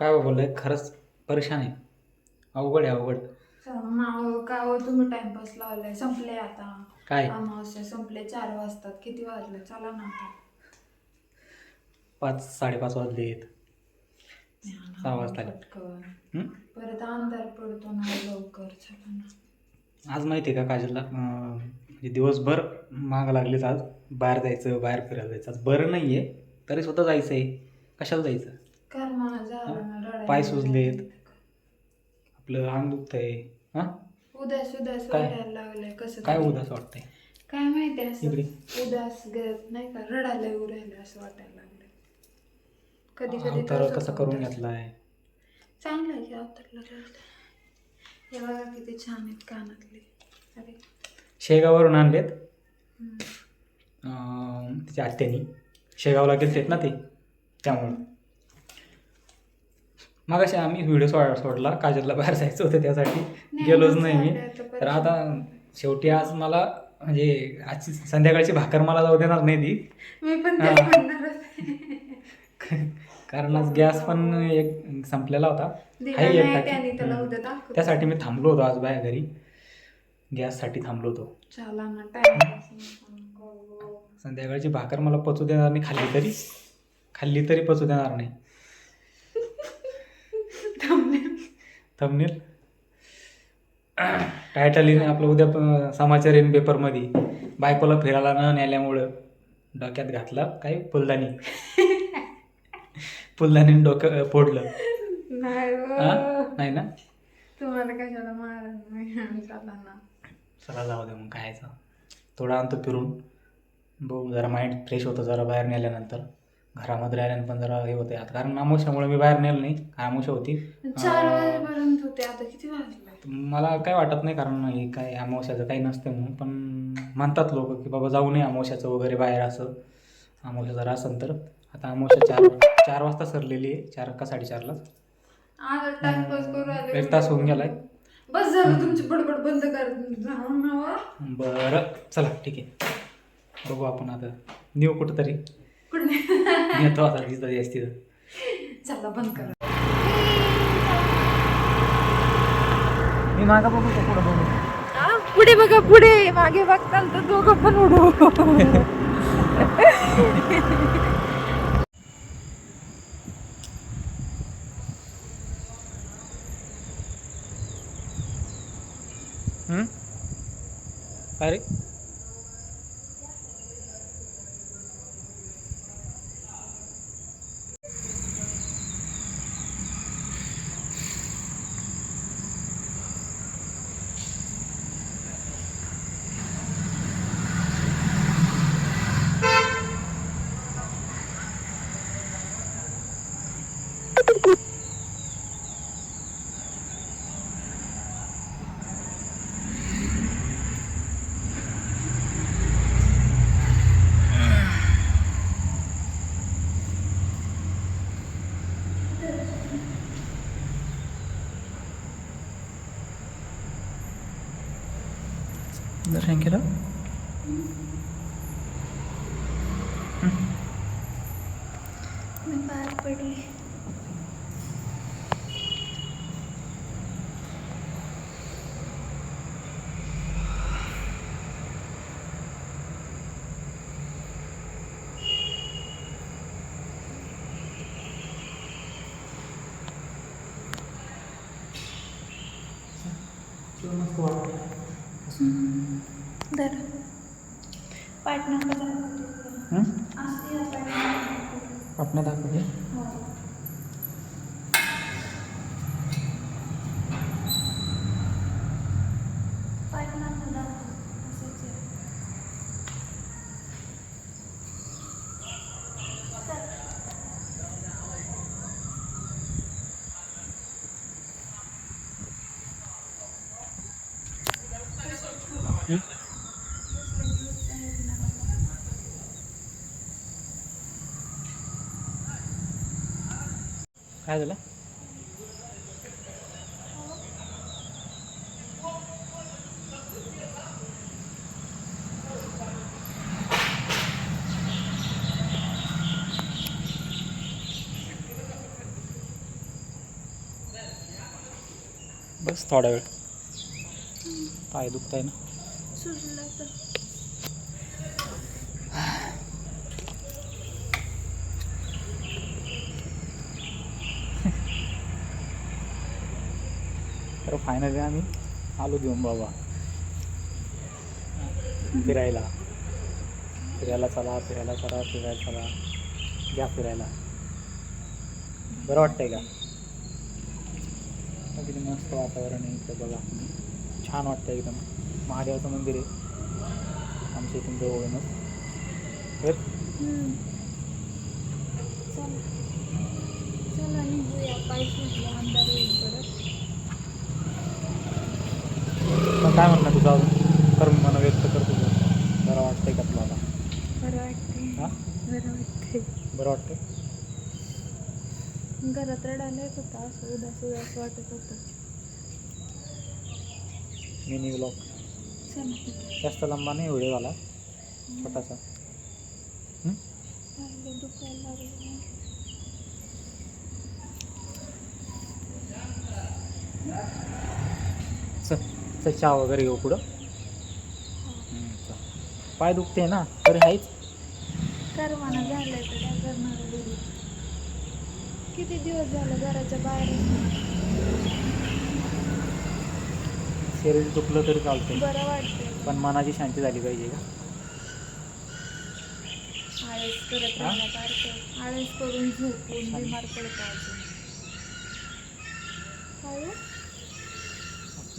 काय बोललंय खरंच परेशान आहे. अवघड आहे अवघड. नाव का हो तुम्ही टाइमपास लावलाय संपले आता. काय? अमावस्या संपले चार वाजतात किती वाजले? चला ना आता. पाच साडेपाच वाजले आहेत सहा वाजता आले. पटकन. हं? परत अंधार पडतो ना लवकर. चला ना. आज माहिती आहे का काजलला अं, म्हणजे दिवसभर मागं लागलेच आज. बाहेर जायचं बाहेर फिरायला जायचं. आज बरं नाही आहे तरी सुद्धा जायचं आहे कशाला जायचं? कर मला रडायला. पाय सुजलेत. आपलं अंग दुखत आहे हां? उदास उदास काय? वाटायला लागलंय कसं काय तरी. उदास वाटतंय? काय माहिती असं इकडे. उदास ग- नाही का रडायला राहिलं असं वाटायला लागलं कधी कधी तर कसं करून होतं. घेतलाय? चांगलं आहे की अवतारला हे बघा किती छान आहेत कानातले. अरे. शेगाववरून आणलेत. हम्म. अं, तिच्या आत्यानी. शेगावला गेलतेत ना ते? त्यामुळं. मग असे आम्ही व्हिडिओ सोड सोडला काजलला बाहेर जायचं होतं त्यासाठी. गेलोच नाही मी. तर आता शेवटी आज मला म्हणजे आजची संध्याकाळची भाकर मला जाऊ देणार नाही ती. मी पण. कारण आज गॅस पण एक संपलेला होता. आहे एक टाकी. हम्म. त्यासाठी मी थांबलो होतो आज बाहेर घरी. गॅससाठी थांबलो होतो. चला ना टाइम संध्याकाळची भाकर मला पचू देणार नाही खाल्ली तरी. खाल्ली तरी पचू देणार नाही. थंबनेल टायटल येईन आपलं उद्या समाचार येईन पेपरमध्ये बायकोला फिरायला न नेल्यामुळं डोक्यात घातलं काय फुलदाणी. फुलदाणीने डोकं फोडलं. नाही. नाही ना? तुम्हाला कशाला मारा चला जाऊ दे मग खायचं. थोडं आणतो फिरून. बघू जरा माइंड फ्रेश होतं जरा बाहेर नेल्यानंतर. घरामध्ये राहिल्यानं पण जरा हे होते आता कारण आमोशामुळे मी बाहेर नेलं नाही. आमोशा होती. होते आता? किती वाजले मला काय वाटत नाही कारण हे काय अमावस्याचं काही नसतं म्हणून. पण म्हणतात लोक की बाबा जाऊ नये अमावस्याचं वगैरे बाहेर असं. अमावस्या जरा असेल तर. आता अमावस्या चार चार वाजता सरलेली आहे चार का साडेचारलाच आज टाइमपास करू आले एक तास होऊन गेलाय. बस झालं तुमची बडबड बंद कर. ना वा. बरं चला ठीक आहे. बघू आपण आता. नेऊ कुठंतरी. कुठे? येतो आता तिथं. चला बंद कर. मागा बघू का पुढं बघू? पुढे बघा पुढे. मागे बघताल तर दोघं पण उडू. हं? काय रे दर्शन दर पाटणा? पाटणा दाखवते काय झालं? बस थोडा वेळ. पाय दुखताय ना सुजलं तर तर फायनली आम्ही आलो घेऊन बाबा. फिरायला. फिरायला चला फिरायला चला फिरायला चला. घ्या फिरायला. बरं वाटतंय का? किती मस्त वातावरण आहे इथं बघा छान वाटतं एकदम. महादेवाचं मंदिर आहे. आमच्या इथून जवळूनच तर चला चला निघूया पाय सुजला अंधार होईल परत मग काय म्हणणं तुझं अजून? कर्म मन व्यक्त कर तुझं. बरं वाटतंय का तुला आता? बरं वाटते हां? बरं वाटते बरं वाटतंय? घरात रडायला येत होता असं उदास उदास वाटत होतं. मिनी ब्लॉग चला. जास्त लंबा नाही व्हिडिओ झाला. छोटासा. हं? पाहिलं दुखायला लागलं. चल चहा वगैरे घेऊ पुढं. पाय दुखते ना तरी आहेच करमाना झालंय तर काय करणार घरी किती दिवस झाले घराच्या बाहेर शरीर दुखलं तरी चालतंय बरं वाटतंय पण मनाची शांती झाली पाहिजे का आळस करत हा? राहण्यासारखं आळस करून झोपून. बिमार पडतो अजून काय हो?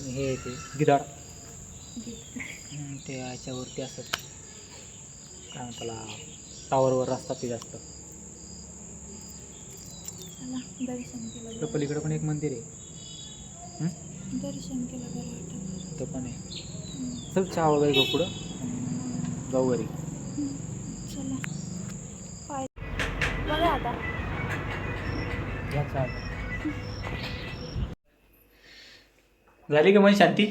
हे ते. हं, ते याच्यावरती असत काय म्हणतात त्याला? टावरवर असतात ते जास्त. दर्शन केलं इकडं बरं. पलीकडं पण एक मंदिर आहे. हं? दर्शन केलं बरं इथं पण आहे. हम्म. चल चहा वगैरे घेऊ पुढं. हं, जाऊ घरी. हम्म. चला. पाय बघा आता. या चहा. झाली का मन शांती?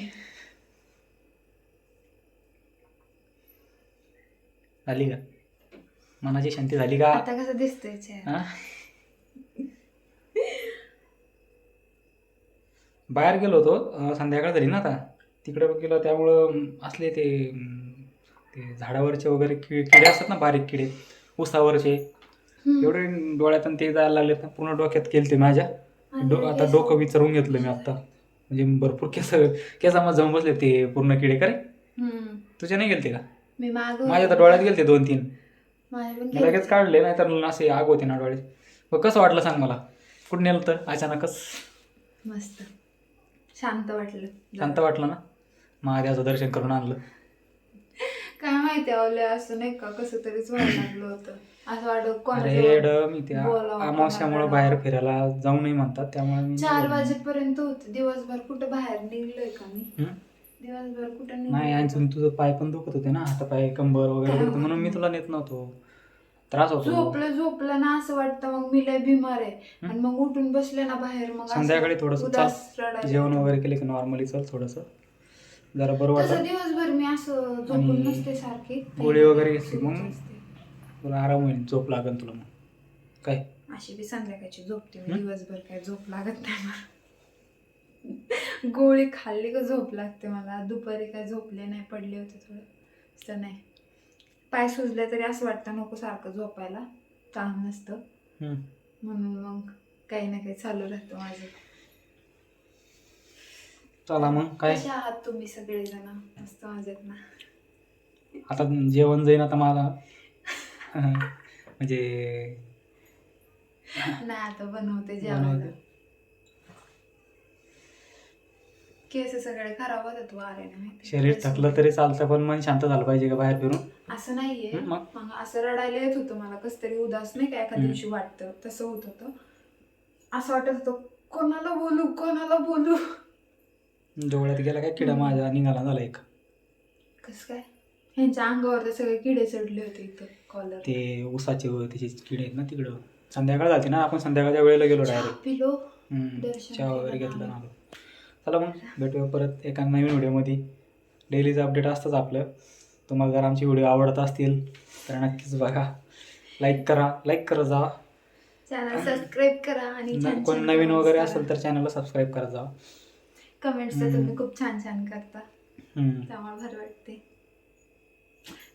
झाली का? मनाची शांती झाली का? आता कसं दिसतंय चेहरा? हा? बाहेर गेलो होतो अं, संध्याकाळ झाली ना आता. तिकडे गेलो त्यामुळं अं, असले ते अं, ते झाडावरचे वगैरे कि किडे असतात ना बारीक किडे उसावरचे. हम्म. एवढे डोळ्यात ते जायला लागलेत. ना पूर्ण डोक्यात केलते माझ्या. डो आणि आता डोकं विचारून घेतलं मी आता म्हणजे भरपूर केस केसामध्ये जाऊन बसले ते पूर्ण किडे करे हम्म. तुझ्या नाही गेलते का? मी माग माझ्या तर डोळ्यात गेलते दोन तीन. मी लगेच काढले नाही तर असे आग होते ना डोळे मग कसं वाटलं सांग मला? कुठं नेलं तर अचानकच? मस्त. शांत वाटलं. शांत वाटलं ना? महादेवाचं दर्शन करून आणलं. काय माहिती आवले असं नाही का? कसं तरीच व्हायला लागलं होतं. असं वाटत अरे कोणाजवळ ड मी त्या बोलावं, अमावस्यामुळे कोणाला? बाहेर फिरायला जाऊ नाही म्हणतात त्यामुळे मी चार. वाजेपर्यंत होत. दिवसभर कुठं बाहेर निघलोय का मी? हं? दिवसभर कुठं नाही निघलोय आणि तुझं पाय पण दुखत होते ना. हात पाय कंबर वगैरे दुखत म्हणून मी? तुला नेत नव्हतो. त्रास होतो. झोपलं झोपलं ना असं वाटतं. मग मी लय बिमार आहे? आणि मग उठून बसले ना बाहेर मग असं संध्याकाळी थोडंसं उदास चाल रडायला जेवण येतं. वगैरे केले की नॉर्मली चल थोडंसं. जरा बरं तसं वाटत दिवसभर मी असं झोपून आणि नसते सारखी गोळी वगैरे घेतली मग? तुला आराम होईल झोप लागेल तुला मग. काय? अशी बी संध्याकाळची झोपते मी हं? दिवसभर काय झोप लागत नाही मला. गोळी खाल्ली का झोप लागते मला. दुपारी काय झोपले नाही पडले होते थोडं. असं नाही. पाय सुजले तरी असं वाटतं नको सारखं झोपायला. ताण नसतं. हं. म्हणून मग काही ना काही चालू राहतं माझं. चला मग काय? आहात तुम्ही सगळेजण? मस्त मजेत ना? आता जेवण जाईन आता मला. म्हणजे नाही आता बनवते बनवते. केस सगळे खराब होतात वाऱ्याने माहिती. शरीर थकलं तरी चालतं पण मन शांत झालं पाहिजे का बाहेर फिरून. असं नाहीये. हं, मग? मग असं रडायला येत होतं मला कस तरी उदास नाही का एका हं. दिवशी वाटतं तसं होत होतं. असं वाटत होतं कोणाला बोलू कोणाला बोलू? डोळ्यात गेला काय किडा माझ्या निघाला झाला एक. कस काय? ह्यांच्या अंगावर तर सगळे किडे चढले होते इथं कॉलर ते उसाचे त्याचे किडे आहेत ना तिकडं. संध्याकाळ झाली ना आपण संध्याकाळच्या वेळेला गेलो डायरेक्ट पिलो दर्शन चहा वगैरे केलं घेतलं ना. आलो चला मग भेटूया परत एका नवीन व्हिडिओमध्ये. डेलीचं अपडेट असतंच आपलं. तुम्हाला जर आमचे व्हिडिओ आवडत असतील तर नक्कीच बघा. लाईक करा लाईक करत जा. चॅनल सबस्क्राईब करा आणि छान कोण छान नवीन वगैरे. असेल तर चॅनलला सबस्क्राईब करत जा. कमेंट्स तर. तुम्ही खूप छान छान करता. हम्म. त्यामुळे भारी वाटते